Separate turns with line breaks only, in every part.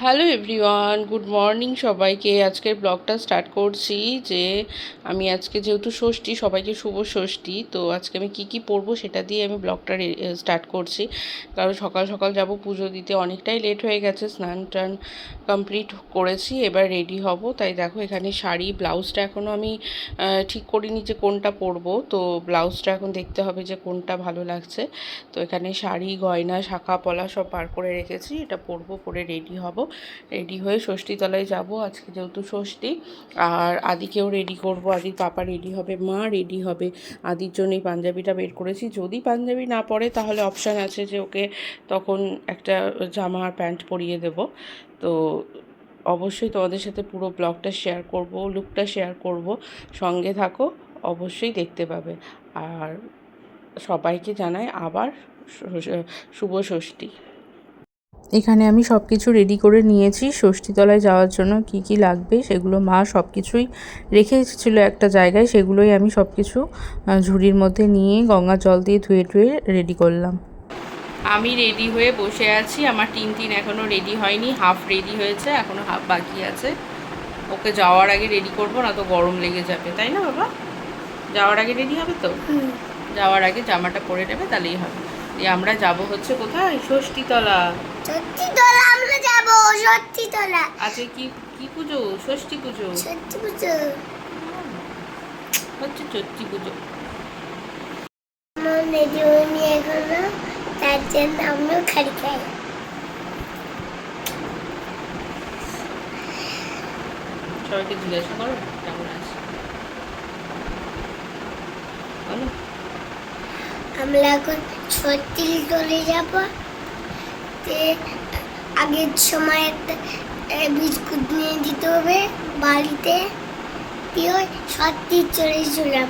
Hello everyone, good morning সবাইকে। আজকের ব্লগটা স্টার্ট করছি যে, আমি আজকে যেহেতু ষষ্ঠী, সবাইকে শুভ ষষ্ঠী, তো আজকে আমি কি কি পরবো সেটা দিয়ে আমি ব্লগটা স্টার্ট করছি। কারণ সকাল সকাল যাব, পুজো দিতে অনেকটাই লেট হয়ে গেছে, স্নান টান কমপ্লিট করেছি, এবার রেডি হব। তাই দেখো, এখানে শাড়ি, ব্লাউজটা এখনও আমি ঠিক করিনি যে কোনটা পরবো। তো ব্লাউজটা এখন দেখতে হবে যে কোনটা ভালো লাগছে। তো এখানে শাড়ি, গয়না, শাখা, পলা সব বার করে রেখেছি, এটা পরবো, পরে রেডি হব। রেডি হয়ে ষষ্ঠীতলায় যাব, আজকে যেহেতু ষষ্ঠী। আর আদিকেও রেডি করব, আদির পাপা রেডি হবে, মা রেডি হবে। আদির জন্য এই পাঞ্জাবিটা বের করেছি। যদি পাঞ্জাবি না পরে, তাহলে অপশান আছে যে ওকে তখন একটা জামা আর প্যান্ট পরিয়ে দেব। তো অবশ্যই তোমাদের সাথে পুরো ব্লগটা শেয়ার করব লুকটা শেয়ার করব। সঙ্গে থাকো, অবশ্যই দেখতে পাবে। আর সবাইকে জানাই আবার শুভ ষষ্ঠী।
এখানে আমি সব কিছু রেডি করে নিয়েছি। ষষ্ঠীতলায় যাওয়ার জন্য কি কি লাগবে সেগুলো মা সব কিছুই রেখে এসেছিল একটা জায়গায়। সেগুলোই আমি সব কিছু ঝুড়ির মধ্যে নিয়ে গঙ্গা জল দিয়ে ধুয়ে ধুয়ে রেডি করলাম।
আমি রেডি হয়ে বসে আছি। আমার টিন টিন এখনও রেডি হয়নি। হাফ রেডি হয়েছে এখনও হাফ বাকি আছে। ওকে যাওয়ার আগে রেডি করব না তো গরম লেগে যাবে। তাই না বাবা? যাওয়ার আগে রেডি হবে তো? যাওয়ার আগে জামাটা পরে নেবে তাহলেই হবে। আমরা যাব হচ্ছে কোথায়? ষষ্ঠীতলা।
সত্যি তোলা আমরা যাব সত্যি তোলা।
আজকে কি কি পুজো? ষষ্ঠী পুজো?
সত্যি পুজো।
হচ্ছে ষষ্ঠী পুজো।
আমার রেডি হয়নি এখনও তার জন্য আমিও খালি খাই।
সবাইকে জিজ্ঞাসা করো কেমন আছে? বলো।
আমরা এখন সত্যি চলে যাব। তে আগের সময় একটা বিস্কুট নিয়ে দিতে হবে বাড়িতে। দিয়ে সত্যি চলে যাব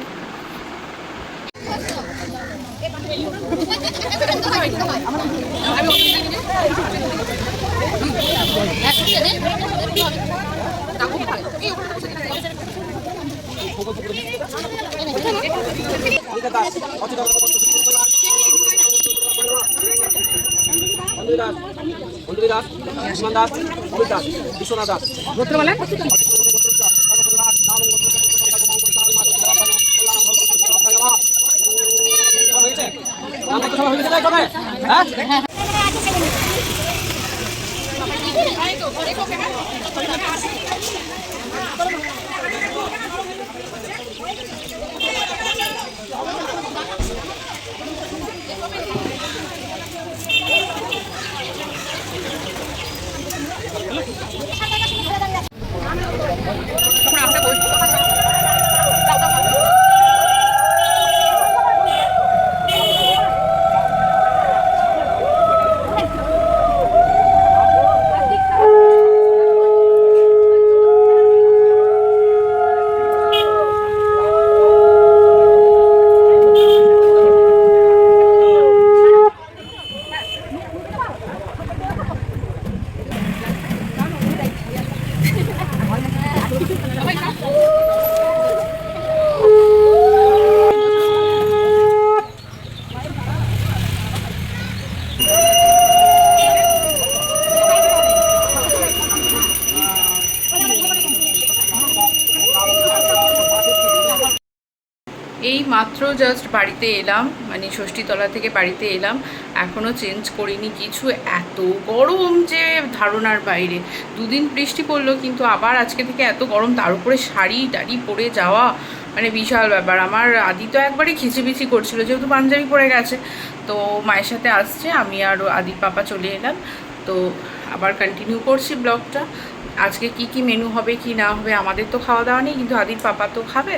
অঞ্জলি দাস অঞ্জলি দাস সুমন দাস অমিত দাস বিশ্বনাথ দাস হ্যাঁ
এই মাত্র জাস্ট বাড়িতে এলাম মানে ষষ্ঠীতলা থেকে বাড়িতে এলাম এখনও চেঞ্জ করিনি কিছু, এত গরম যে ধারণার বাইরে। দুদিন বৃষ্টি পড়ল, কিন্তু আবার আজকে থেকে এত গরম, তার উপরে শাড়ি টাড়ি পরে যাওয়া মানে বিশাল ব্যাপার। আমার আদি তো একবারে খিচিবিচি করছিল, যেহেতু পাঞ্জাবি পরে গেছে, তো মায়ের সাথে আসছে, আমি আর আদি পাপা চলে এলাম, তো আবার কন্টিনিউ করছি ব্লগটা। আজকে কি কি মেনু হবে, কি না হবে, আমাদের তো খাওয়া দাওয়া নেই, কিন্তু আদির পাপা তো খাবে।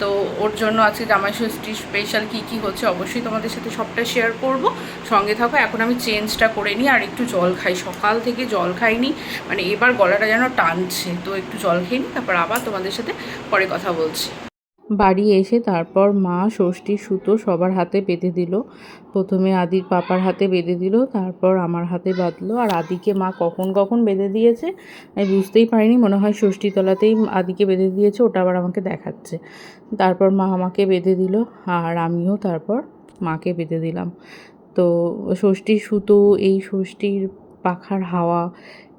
তো ওর জন্য আজকে জামাই ষষ্ঠী স্পেশাল কি কি হচ্ছে অবশ্যই তোমাদের সাথে সবটা শেয়ার করব। সঙ্গে থাকো, এখন আমি চেঞ্জটা করে নিই, আর একটু জল খাই। সকাল থেকে জল খাইনি মানে এবার গলাটা যেন টানছে। তো একটু জল খেয়ে নিই, তারপর আবার তোমাদের সাথে পরে কথা বলছি।
বাড়ি এসে তারপর মা ষষ্ঠীর সুতো সবার হাতে বেঁধে দিল। প্রথমে আদির পাপার হাতে বেঁধে দিল, তারপর আমার হাতে বাঁধলো। আর আদিকে মা কখন কখন বেঁধে দিয়েছে, আমি বুঝতেই পারিনি। মনে হয় ষষ্ঠীতলাতেই আদিকে বেঁধে দিয়েছে, ওটা আবার আমাকে দেখাচ্ছে। তারপর মা আমাকে বেঁধে দিল, আর আমিও তারপর মাকে বেঁধে দিলাম। তো ষষ্ঠীর সুতো, এই ষষ্ঠীর
পাখার হাওয়া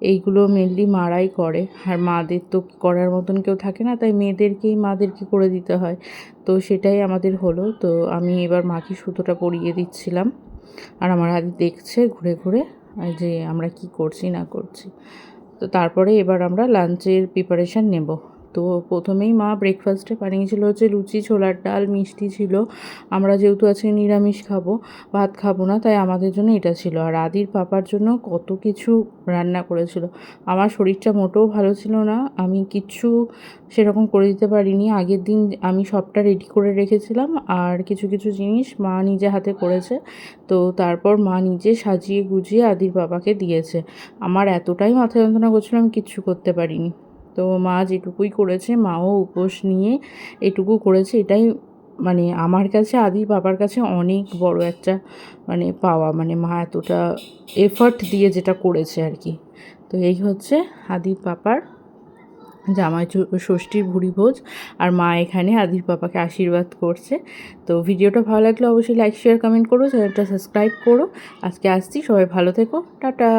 এইগুলো মেনলি মারাই করে। আর মাদের তো করার মতন কেউ থাকে না, তাই মেয়েদেরকেই মাদেরকে করে দিতে হয়। তো সেটাই আমাদের হলো। তো আমি এবার মাকে সুতোটা পরিয়ে দিচ্ছিলাম। আর আমার আদি দেখছে ঘুরে ঘুরে যে আমরা কি করছি না করছি। তো তারপরে এবার আমরা লাঞ্চের প্রিপারেশান নেব। তো প্রথমেই মা ব্রেকফাস্টে বানিয়েছিল হচ্ছে লুচি, ছোলার ডাল, মিষ্টি ছিল। আমরা যেহেতু আজকে নিরামিষ খাব, ভাত খাব না, তাই আমাদের জন্য এটা ছিল। আর আদির পাপার জন্য কত কিছু রান্না করেছিল। আমার শরীরটা মোটেও ভালো ছিল না, আমি কিচ্ছু সেরকম করে দিতে পারিনি। আগের দিন আমি সবটা রেডি করে রেখেছিলাম, আর কিছু কিছু জিনিস মা নিজে হাতে করেছে। তো তারপর মা নিজে সাজিয়ে গুজিয়ে আদির বাবাকে দিয়েছে। আমার এতটাই মাথা যন্ত্রণা করছিল, আমি কিচ্ছু করতে পারিনি। তো মা যেটুকুই করেছে, মাও উপোস নিয়ে এটুকু করেছে, এটাই মানে আমার কাছে, আদি বাবার কাছে অনেক বড় একটা মানে পাওয়া। মানে মা এতটা এফার্ট দিয়ে যেটা করেছে আর কি। তো এই হচ্ছে আদির পাপার জামাই ষষ্ঠীর ভুড়ি ভোজ। আর মা এখানে আদির পাপাকে আশীর্বাদ করছে। তো ভিডিওটা ভালো লাগলে অবশ্যই লাইক শেয়ার কমেন্ট করো, চ্যানেলটা সাবস্ক্রাইব করো। আজকে আসছি, সবাই ভালো থেকো। টাটা!